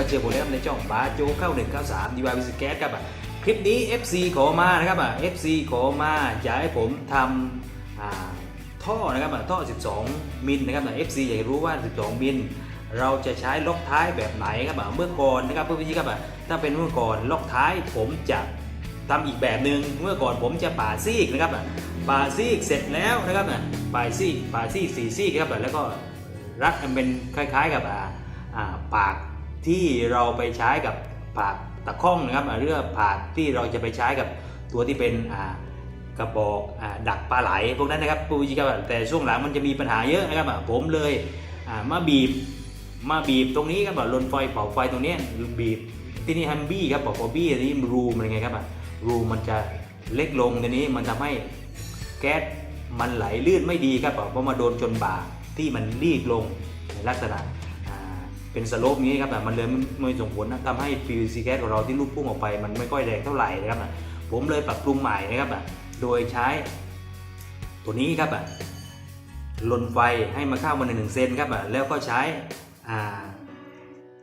มาเจอผมแล้วในช่องบาโจเข้า193ดีวาย PVC แก๊สครับคลิปนี้ FC ขอมานะครับอะ FC ขอมาอยากให้ผมทำท่อนะครับอะท่อ 12 มิลนะครับอะ FC อยากรู้ว่า 12 มิลเราจะใช้ล็อกท้ายแบบไหนครับอะเมื่อก่อนนะครับเพื่อนพี่ครับอะถ้าเป็นเมื่อก่อนล็อกท้ายผมจะทำอีกแบบหนึ่งเมื่อก่อนผมจะป่าซีกนะครับอะป่าซีกเสร็จแล้วนะครับอะป่าซีกป่าซีกสี่ซีกครับอะแล้วก็รัดมันเป็นคล้าย ๆ กับอ่าปาก ที่เราไปใช้กับปากตะข้องนะครับอ่าเรื่องปากที่เราจะไปใช้กับตัวที่เป็นกระบอกดักปลาไหลพวกนั้นนะครับปูจิครับแต่ช่วงหลังมันจะมีปัญหาเยอะนะครับผมเลยมาบีบมาบีบตรงนี้ครับลนไฟเป่าไฟตรงนี้บีบที่นี่ฮัมบี้ครับบอกบี้อันนี้รูมันไงครับรูมันจะเล็กลงทีนี้มันทำให้แก๊สมันไหลลื่นไม่ดีครับเพราะมาโดนจนบ่าที่มันรีดลงในลักษณะ เป็นสโลปนี้ครับมันเลยไม่ส่งผลนะทำให้ PVC แก๊สของเราที่ลูกพุ่งออกไป มันไม่ค่อยแรงเท่าไหร่นะครับผมเลยปรับปรุงใหม่นะครับโดยใช้ ตัวนี้ครับลนไฟให้มาเข้ามาในหนึ่งเซนครับแล้วก็ใช้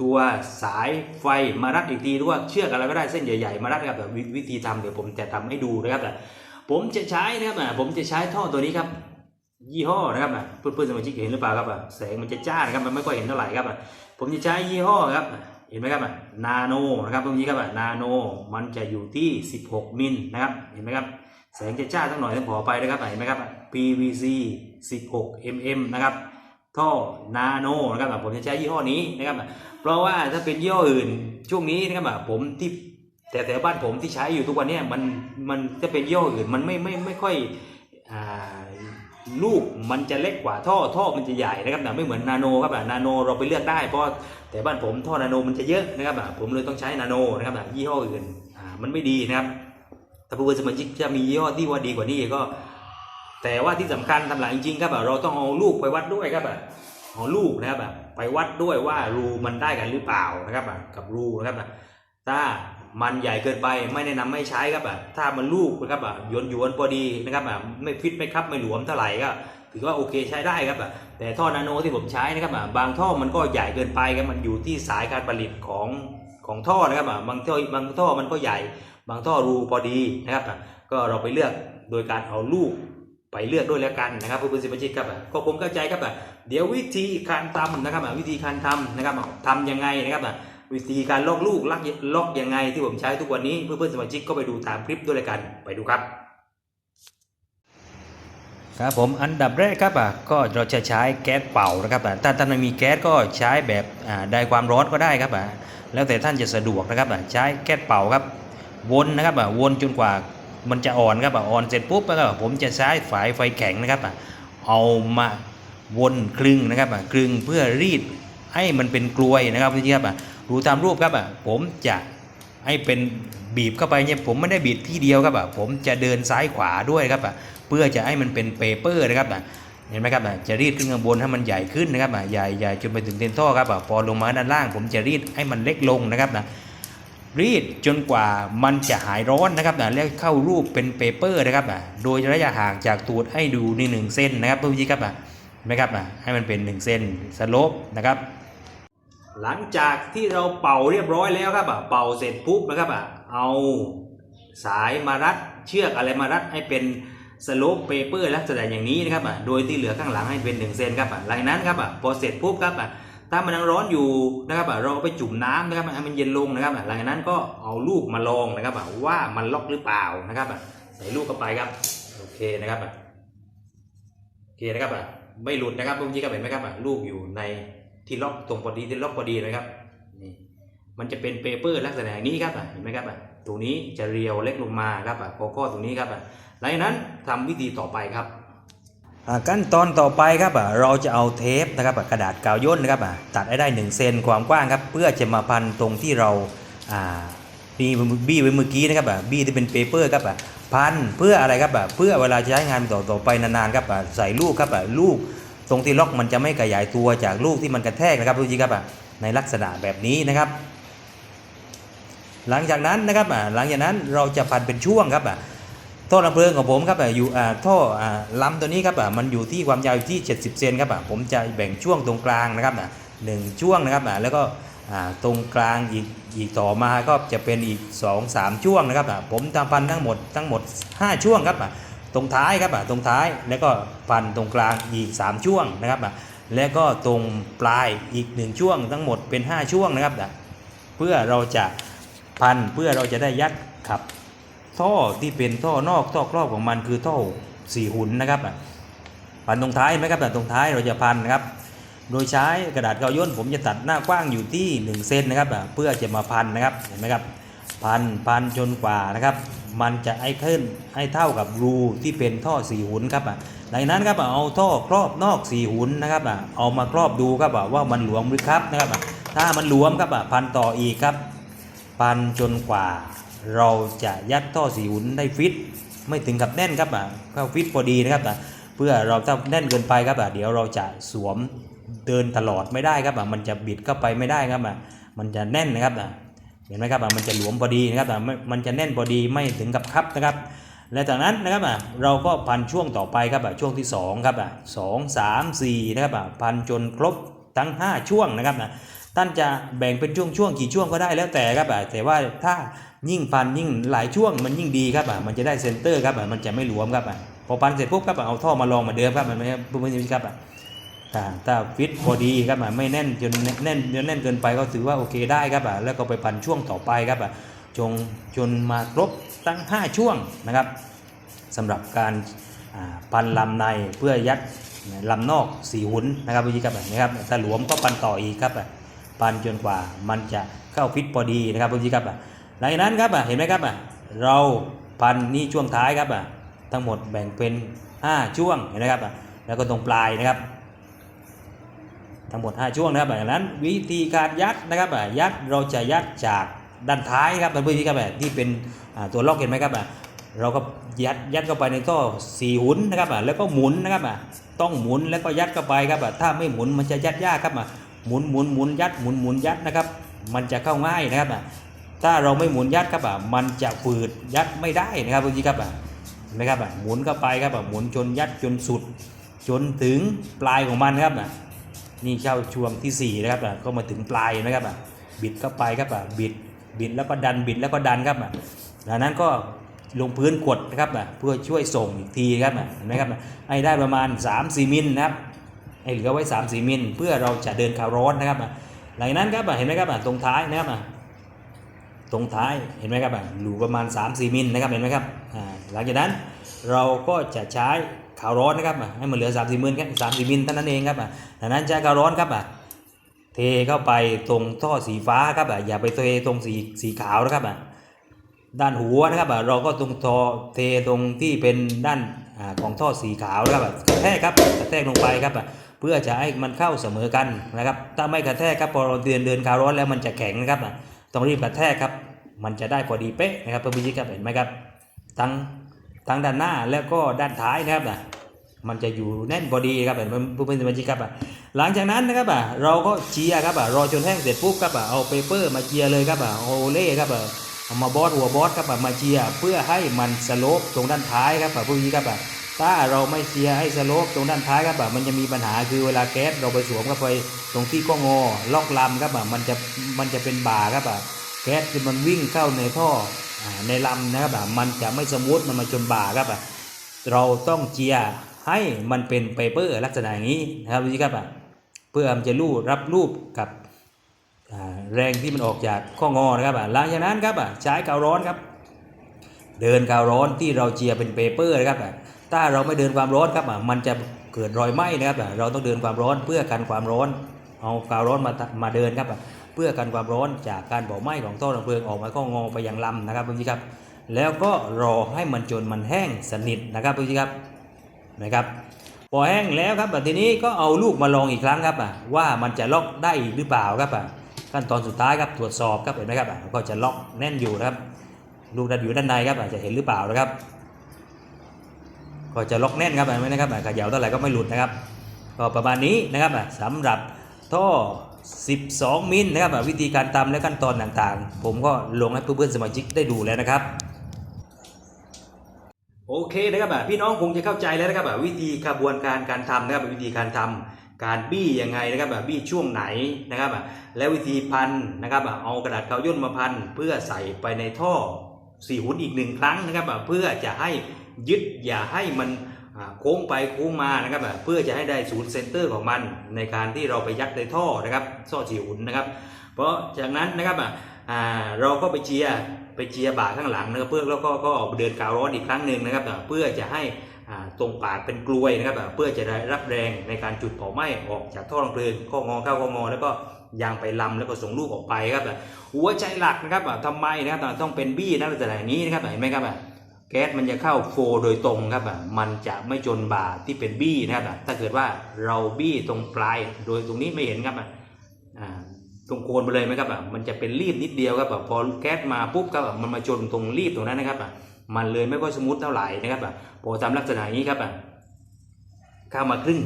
ตัวสายไฟมารัดอีกทีหรือว่าเชือกอะไรก็ได้เส้นใหญ่ๆมารัดครับแบบวิธีทำเดี๋ยวผมจะทำให้ดูนะครับผมจะใช้นะครับผมจะใช้ท่อตัวนี้ครับ ยี่ห้อนะครับอะเพื่อนๆสมาชิกเห็นหรือเปล่าครับอะแสงมันจะจ้านะครับมันไม่ค่อยเห็นเท่าไหร่ครับอะผมจะใช้ยี่ห้อครับเห็นไหมครับอะนาโนนะครับตรงนี้ครับอะนาโนมันจะอยู่ที่ 16 มิลนะครับเห็นไหมครับแสงจะจ้าสักหน่อยต้องขอไปนะครับเห็นไหมครับอะ PVC 16 mm นะครับท่อนาโนนะครับผมจะใช้ยี่ห้อนี้นะครับอะเพราะว่าถ้าเป็นยี่ห้ออื่นช่วงนี้นะครับอะผมที่แต่แต่บ้านผมที่ใช้อยู่ทุกวันเนี้มันมันจะเป็นยี่ห้ออื่นมันไม่ไม่ไม่ค่อย ลูกมันจะเล็กกว่าท่อท่อมันจะใหญ่นะครับแต่ไม่เหมือนนาโนครับอะนาโนเราไปเลือกได้เพราะแต่บ้านผมท่อนาโนมันจะเยอะนะครับอะผมเลยต้องใช้นาโนนะครับอะยี่ห้ออื่นมันไม่ดีนะครับถ้าผู้บริสมาชิกจะมียี่ห้อที่ว่าดีกว่านี้ก็ แต่ว่าที่สำคัญทำหลังจริงครับเราต้องเอาลูกไปวัดด้วยครับเอาลูกนะครับไปวัดด้วยว่ารูมันได้กันหรือเปล่านะครับกับรูนะครับถ้า มันใหญ่เกินไปไม่แนะนำไม่ใช้ครับอะถ้ามันลูกนะครับอะหยวนหยวนๆพอดีนะครับอะไม่ฟิตไม่ครับไม่หลวมเท่าไหร่ก็ถือว่าโอเคใช้ได้ครับอะแต่ท่อนาโนที่ผมใช้นะครับอะบางท่อมันก็ใหญ่เกินไปครับมันอยู่ที่สายการผลิตของของท่อนะครับอะบางท่อบางท่อมันก็ใหญ่ บางท่อรูพอดีนะครับอะก็เราไปเลือกโดยการเอาลูกไปเลือกด้วยแล้วกันนะครับเพื่อนๆสมาชิกครับก็ผมเข้าใจครับเดี๋ยววิธีการทำนะครับวิธีการทำนะครับทำยังไงนะครับ วิธีการลอกลูกลักล็อกยังไงที่ผมใช้ทุกวันนี้เพื่อนๆสมาชิกก็ไปดูตามคลิปด้วยกันไปดูครับ ครับผมอันดับแรกครับอะก็เราจะใช้แก๊สเป่านะครับอะถ้าท่านไม่มีแก๊สก็ใช้แบบอ่าได้ความร้อนก็ได้ครับอะแล้วแต่ท่านจะสะดวกนะครับอะใช้แก๊สเป่าครับวนนะครับอะวนจนกว่ามันจะอ่อนครับอะอ่อนเสร็จปุ๊บแล้วก็ผมจะใช้ฝายไฟแข็งนะครับอะเอามาวนคลึงนะครับอะคลึงเพื่อรีดให้มันเป็นกลวยนะครับพี่ครับอะ ดูตามรูปครับอะผมจะให้เป็นบีบเข้าไปเนี่ยผมไม่ได้บีบที่เดียวครับอะผมจะเดินซ้ายขวาด้วยครับอะเพื่อจะให้มันเป็นเปเปอร์นะครับอะเห็นไหมครับอะจะรีดขึ้นข้างบนให้มันใหญ่ขึ้นนะครับอะใหญ่ใหญ่จนไปถึงเต็นท่อครับอะพอลงมาด้านล่าง ผมจะรีดให้มันเล็กลงนะครับนะรีดจนกว่ามันจะหายร้อนนะครับนะแล้วเข้ารูปเป็นเปเปอร์นะครับอะโดยระยะห่างจากตูดให้ดูในหนึ่งเซนนะครับเพื่อนๆครับอะเห็นไหมครับอะให้มันเป็น 1เซนสโลปนะครับ หลังจากที่เราเป่าเรียบร้อยแล้วครับอะเป่าเสร็จปุ๊บนะครับอะเอาสายมารัดเชือกอะไรมารัดให้เป็นสโลปเปเปอร์ลักษณะอย่างนี้นะครับอะโดยที่เหลือข้างหลังให้เป็น1เซนครับอะหลังนั้นครับอะพอเสร็จปุ๊บครับอะถ้ามันยังร้อนอยู่นะครับอะเราไปจุ่มน้ำนะครับอะให้มันเย็นลงนะครับอะหลังจากนั้นก็เอาลูกมาลองนะครับอะว่ามันล็อกหรือเปล่านะครับอะใส่ลูกเข้าไปครับโอเคนะครับอะโอเคนะครับอะไม่หลุดนะครับเมื่อกี้ครับเห็นไหมครับอะลูกอยู่ใน ที่ล็อกตรงพอดีที่ล็อกพอดีนะครับนี่มันจะเป็นเปเปอร์ลักษณะอย่างนี้ครับอะเห็นไหมครับอะตรงนี้จะเรียวเล็กลงมาครับอะโคโก้ตรงนี้ครับหลังจากนั้นทำวิธีต่อไปครับขั้นตอนต่อไปครับอะเราจะเอาเทปนะครับอะกระดาษกาวย่นนะครับอะตัดให้ได้1เซนความกว้างครับเพื่อจะมาพันตรงที่เราบี้บี้ไว้เมื่อกี้นะครับอะบี้ที่เป็นเปเปอร์ครับอะพันเพื่ออะไรครับอะเพื่อเวลาใช้งานต่อต่อไปนานๆครับอะใส่ลูกครับอะลูก ตรงที่ล็อกมันจะไม่ขยายตัวจากลูกที่มันกระแทกนะครับทุกทีครับอะในลักษณะแบบนี้นะครับ หลังจากนั้นนะครับอะหลังจากนั้นเราจะพันเป็นช่วงครับอะท่อลำเพลิงของผมครับอะอยู่อ่าท่ออ่าลำตัวนี้ครับอะมันอยู่ที่ความยาวอยู่ที่ 70 เซนครับอะผมจะแบ่งช่วงตรงกลางนะครับอะ1ช่วงนะครับอะแล้วก็ตรงกลางอีกอีกต่อมาก็จะเป็นอีก 2 3 ช่วงนะครับผมทำพันทั้งหมดทั้งหมด 5 ช่วงครับ รงท้ายครับตรงท้ายแล้วก็พันตรงกลางอีก 3 ช่วงนะครับแล้วก็ตรงปลายอีก 1 ช่วงทั้งหมดเป็น 5 ช่วงนะครับเพื่อเราจะพันเพื่อเราจะได้ยัดขับ ท่อที่เป็นท่อนอกท่อครอบของมันคือท่อสี่หุ่นนะครับพันตรงท้ายไหมครับตรงท้ายเราจะพันนะครับ โดยใช้กระดาษกาย่นผมจะตัดหน้ากว้างอยู่ที่1เซนนะครับเพื่อจะมาพันนะครับเห็นไหมครับพันพันจนกว่านะครับ มันจะไอ้ขึ้นให้เท่ากับรูที่เป็นท่อสี่หุนครับอะดังนั้นครับเอาท่อครอบนอกสี่หุนนะครับอะเอามาครอบดูครับอะว่ามันหลวมหรือครับนะครับอะถ้ามันหลวมครับอะพันต่ออีกครับ พันจนกว่า เราจะยัดท่อสีหุนได้ฟิต ไม่ถึงกับแน่นครับอะก็ฟิตพอดีนะครับอะเพื่อเราถ้าแน่นเกินไปครับอะเดี๋ยวเราจะสวมเดินตลอดไม่ได้ครับอะมันจะบิดเข้าไปไม่ได้ครับอะมันจะแน่นนะครับอะ เห็นไหมครับอะมันจะหลวมพอดีนะครับอะไม่มันจะแน่นพอดีไม่ถึงกับคับนะครับและจากนั้นนะครับอะเราก็พันช่วงต่อไปครับช่วงที่สองครับอะสองสามสี่นะครับอะพันจนครบทั้งห้าช่วงนะครับนะท่านจะแบ่งเป็นช่วงๆกี่ช่วงก็ได้แล้วแต่ครับอะแต่ว่าถ้ายิ่งพันยิ่งหลายช่วงมันยิ่งดีครับอะมันจะได้เซนเตอร์ครับอะมันจะไม่หลวมครับอะพอพันเสร็จปุ๊บครับเอาท่อมาลองมาเดิมครับมันไม่ไม่ไม่ครับ ถ้าถ้าฟิตพอดีครับไม่แน่นจนแน่นจนแน่นเกินไปก็ถือว่าโอเคได้ครับอะแล้วก็ไปพันช่วงต่อไปครับอะจงจนมาครบตั้ง 5 ช่วงนะครับสำหรับการอ่าพันลำในเพื่อยัดลำนอกสีหุ่นนะครับวิธีครับแบบนี้ครับถ้าหลวมก็พันต่ออีกครับอะปันจนกว่ามันจะเข้าฟิตพอดีนะครับคุณผู้ชมครับอะหลังจากนั้นครับอะเห็นไหมครับอะเราพันนี่ช่วงท้ายครับอะทั้งหมดแบ่งเป็น 5 ช่วงเห็นไหมครับอะแล้วก็ตรงปลายนะครับ ทั้งหมด 5 ช่วงนะครับดังนั้น วิธีการยัดนะครับยัดเราจะยัดจากด้านท้ายครับท่านผู้ชมครับที่เป็นตัวล็อกเห็นไหมครับเราก็ยัดยัดเข้าไปในท่อสี่หุ่นนะครับแล้วก็หมุนนะครับต้องหมุนแล้วก็ยัดเข้าไปครับถ้าไม่หมุนมันจะยัดยากครับหมุนหมุนหมุนยัดหมุนหมุนยัดนะครับ มันจะเข้าง่ายนะครับถ้าเราไม่หมุนยัดครับมันจะฝืดยัดไม่ได้นะครับคุณผู้ชมครับอะเห็นไหมครับหมุนเข้าไปครับหมุนจนยัดจนสุด จนถึงปลายของมันครับ นี่เข้าช่วงที่สี่นะครับอะก็มาถึงปลายนะครับอะบิดเข้าไปครับอะบิดบิดแล้วก็ดันบิดแล้วก็ดันครับอะดังนั้นก็ลงพื้นกดนะครับอะเพื่อช่วยส่งอีกทีครับอะเห็นไหมครับอะให้ได้ประมาณ 3-4มิลนะครับให้เหลือไว้ 3 4มิลเพื่อเราจะเดินข่าวร้อนนะครับอะหลังจากนั้นครับเห็นไหมครับตรงท้ายนะครับตรงท้ายเห็นไหมครับอะหลูประมาณ 3 4มิลนะครับเห็นไหมครับหลังจากนั้น เราก็จะใช้ข่าวร้อนนะครับอะให้มันเหลือ3 4มิลแค่สามสี่มิลเท่านั้นเองครับอะดังนั้นใช้ข่าวร้อนครับอะเทเข้าไปตรงท่อสีฟ้าครับอะอย่าไปเทตรงสีสีขาวนะครับอะด้านหัวนะครับอะเราก็ตรงทอเทตรงที่เป็นด้านอ่าของท่อสีขาวนะครับอะกระแทกครับกระแทกลงไปครับอะเพื่อจะให้มันเข้าเสมอกันนะครับ ถ้าไม่กระแทกครับพอเราเดินเดินคาวร้อนแล้วมันจะแข็งนะครับอะต้องรีบกระแทกครับ มันจะได้พอดีเป๊ะนะครับเพื่อนผู้ชมครับเห็นไหมครับ ทั้ง ทั้งด้านหน้าแล้วก็ด้านท้ายนะครับอะมันจะอยู่แน่นพอดีครับเห็นไหมเพื่อนสมาชิกครับอะหลังจากนั้นนะครับอะเราก็เจียร์ครับอะรอจนแห้งเสร็จปุ๊บครับอะเอาเปเปอร์มาเจียร์เลยครับอะเอาโอเล่ครับอะเอามาบอสหัวบอสครับอะมาเจียร์เพื่อให้มันสโลปตรงด้านท้ายครับอะพื่อนผู้ครับอะถ้าเราไม่เชียร์ให้สโลปตรงด้านท้ายครับแบบมันจะมีปัญหาคือเวลาแก๊สเราไปสวมเข้าไปตรงที่ก็งอล็อกลำครับแบบมันจะมันจะเป็นบ่าครับแบบแก๊สมันวิ่งเข้าในท่อ ในลำนะครับแบบมันจะไม่สมูทมันมาจนบ่าครับแบบเราต้องเจียให้มันเป็นเปเปอร์ลักษณะอย่างนี้นะครับดูสิครับเพื่อมันจะรูรับรูปกับแรงที่มันออกจากข้องอนะครับแบบหลังจากนั้นครับใช้กาวร้อนครับ เดินกาวร้อนที่เราเจียเป็นเปเปอร์นะครับถ้าเราไม่เดินความร้อนครับมันจะเกิดรอยไหม้นะครับเราต้องเดินความร้อนเพื่อกันความร้อนเอากาวร้อนมามาเดินครับ พื่อกันความร้อนจากการเผาไหม้ของท่อระเพลิงออกมาก็งอไปยังลำนะครับพี่ครับ แล้วก็รอให้มันจนมันแห้งสนิทนะครับพี่ครับนะครับพอแห้งแล้วครับอะทีนี้ก็เอาลูกมาลองอีกครั้งครับว่ามันจะล็อกได้อีกหรือเปล่าครับขั้นตอนสุดท้ายครับตรวจสอบครับเห็นไหมครับก็จะล็อกแน่นอยู่นะครับ ลูกดันอยู่ด้านในครับอาจจะเห็นหรือเปล่านะครับ ก็จะล็อกแน่นครับเห็นไหมนะครับอะเขย่าเท่าไหร่ก็ไม่หลุดนะครับ ก็ประมาณนี้นะครับสำหรับท่อ 12 มิลนะครับวิธีการตำและขั้นตอนต่างๆ ผมก็ลงให้เพื่อนๆสมาชิกได้ดูแล้วนะครับ โอเคนะครับพี่น้องคงจะเข้าใจแล้วนะครับวิธีกระบวนการการทำนะครับวิธีการทการบี้ยังไงนะครับอะบี้ช่วงไหนนะครับแล้ววิธีพันนะครับเอากระดาษกาย่นมาพันเพื่อใส่ไปในท่อสี่หุ่นอีกหนึ่งครั้งนะครับเพื่อจะให้ยึดอย่าให้มัน โค้งไปโค้งมานะครับเพื่อจะให้ได้ศูนย์เซนเตอร์ของมัน ในการที่เราไปยัดในท่อนะครับท่อสี่หุ่นนะครับ เพราะจากนั้นนะครับอ่าเราก็ไปเจียร์ไปเจียร์บ่าข้างหลังนะครับเพื่อแล้วก็ก็ออกเดินกาวร้อนอีกครั้งหนึ่งนะครับเพื่อจะให้ตรงปากเป็นกลวยนะครับเพื่อจะได้รับแรงในการจุดเผาไหม้ออกจากท่อรังเพลิงข้องอเข้าข้องอแล้วก็ยางไปลำแล้วก็ส่งลูกออกไปครับหัวใจหลักนะครับอะทำไมนะครับต้องเป็นบี้นะลักษณะอย่างนี้นะครับเห็นไหมครับ แก๊สมันจะเข้าโฟโดยตรงครับอะมันจะไม่จนบ่าที่เป็นบี้นะครับอะถ้าเกิดว่าเราบี้ตรงปลายโดยตรงนี้ไม่เห็นครับอะตรงโคนไปเลยไหมครับอะมันจะเป็นรีบนิดเดียวครับอะพอแก๊สมาปุ๊บครับอะมันมาชนตรงรีบตรงนั้นนะครับอะมันเลยไม่ค่อยสมูทเท่าไหร่นะครับอะพอทำลักษณะอย่างนี้ครับอะข้ามมาครึ่ง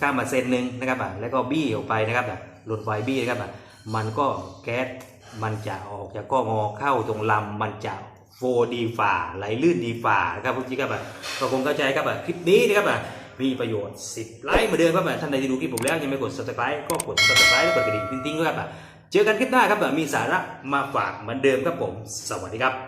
ข้ามมาเซนหนึ่งนะครับอะแล้วก็บี้ออกไปนะครับอะหลุดไฟบี้นะครับอะมันก็แก๊สมันจะออกจากก้องอเข้าตรงลำมันจะ โฟดีฝ่าไหลลื่นดีฝ่านะครับพวกที่ครับอะก็คงเข้าใจครับอะคลิปนี้นะครับอะมีประโยชน์ 10 ไลค์เหมือนเดิมครับอะท่านใดที่ดูคลิปผมแล้วยังไม่กด subscribe ก็กด subscribe และกดกระดิ่งติ๊งๆด้วยครับอะเจอกันคลิปหน้าครับมีสาระมาฝากเหมือนเดิมครับผม สวัสดีครับ